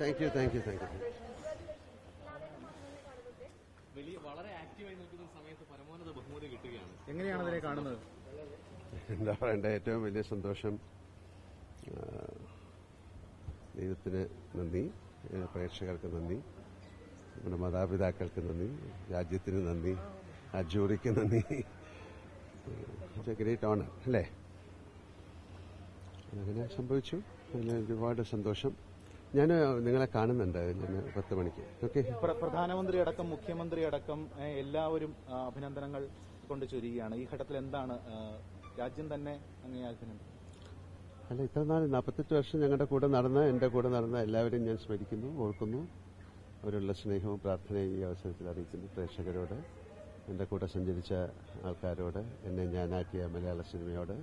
Thank you thank you thank you വലിയ വളരെ ആക്റ്റീവായി നിൽക്കുന്ന സമയത്ത് പരമോന്നത ബഹുമതി കിട്ടുകയാണ്. എങ്ങനെയാണ് അതിനെ കാണുന്നത്? എന്താ പറയണ്ട ഏറ്റവും വലിയ സന്തോഷം ദൈവത്തിന് നന്ദി പ്രേക്ഷകർക്ക് നന്ദി നമ്മുടെ മാതാപിതാക്കൾക്ക് നന്ദി രാജ്യത്തിന് നന്ദി ആ ജൂറിക്ക് നന്ദി. ഗ്രേറ്റ് ഓണർ അല്ലേ? അങ്ങനെ സംഭവിച്ചു. അതിന് ഒരുപാട് സന്തോഷം. ഞാൻ നിങ്ങളെ കാണുന്നുണ്ട് പത്ത് മണിക്ക്. ഓക്കെ? പ്രധാനമന്ത്രി അടക്കം മുഖ്യമന്ത്രി അടക്കം എല്ലാവരും അഭിനന്ദനങ്ങൾ കൊണ്ട് ചൊരിയുകയാണ്. ഈ ഘട്ടത്തിൽ എന്താണ് രാജ്യം തന്നെ അങ്ങനെ അഭിനന്ദനം? അല്ല ഇത്ര നാൾ നാൽപ്പത്തെട്ട് വർഷം ഞങ്ങളുടെ കൂടെ നടന്ന എന്റെ കൂടെ നടന്ന എല്ലാവരെയും ഞാൻ സ്മരിക്കുന്നു ഓർക്കുന്നു. അവരുള്ള സ്നേഹവും പ്രാർത്ഥനയും ഈ അവസരത്തിൽ അറിയിക്കുന്നു പ്രേക്ഷകരോട് എന്റെ കൂടെ സഞ്ചരിച്ച ആൾക്കാരോട് എന്നെ ഞാനാക്കിയ മലയാള സിനിമയോട്.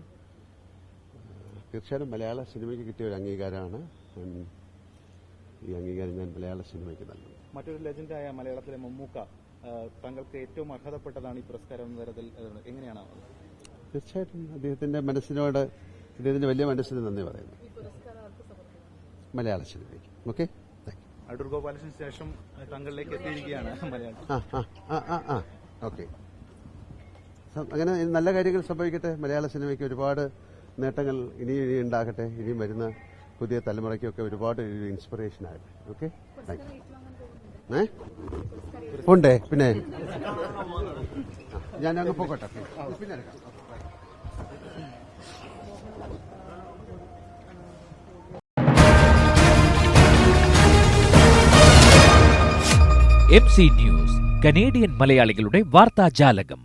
തീർച്ചയായിട്ടും തീർച്ചയായും മലയാള സിനിമയ്ക്ക് കിട്ടിയ ഒരു അംഗീകാരമാണ്. ഈ അംഗീകാരം ഞാൻ മലയാള സിനിമയ്ക്ക് നൽകുന്നു. മറ്റൊരു ലെജൻഡായ മലയാളത്തിലെ മമ്മൂക്ക താങ്കൾക്ക് ഏറ്റവും അർഹതപ്പെട്ടതാണ് ഈ പുരസ്കാരം എന്ന തരത്തിൽ എങ്ങനെയാണ് അത്? തീർച്ചയായിട്ടും അദ്ദേഹത്തിന്റെ മനസ്സിനോട് അദ്ദേഹത്തിന്റെ വലിയ മനസ്സിന് നന്ദി പറയുന്നു. മലയാള സിനിമയ്ക്ക്. ഓക്കെ? അടൂർ ഗോപാലകൃഷ്ണന് ശേഷം താങ്കളിലേക്ക് എത്തിയിരിക്കുകയാണ് മലയാളം ആ ആ ആ ആ ആ. ഓക്കെ. അങ്ങനെ നല്ല കാര്യങ്ങൾ സംഭവിക്കട്ടെ. മലയാള സിനിമയ്ക്ക് ഒരുപാട് നേട്ടങ്ങൾ ഇനിയും ഇനി ഉണ്ടാകട്ടെ ഇനിയും വരുന്ന പുതിയ തലമുറയ്ക്കൊക്കെ ഒരുപാട് ഇൻസ്പിറേഷൻ ആകട്ടെ ഓക്കെ ഏ? ഉണ്ടേ. പിന്നെ? ഞാൻ അങ്ങ് പോകട്ടെ. പിന്നെ എം സി ന്യൂസ് കനേഡിയൻ മലയാളികളുടെ വാർത്താജാലകം.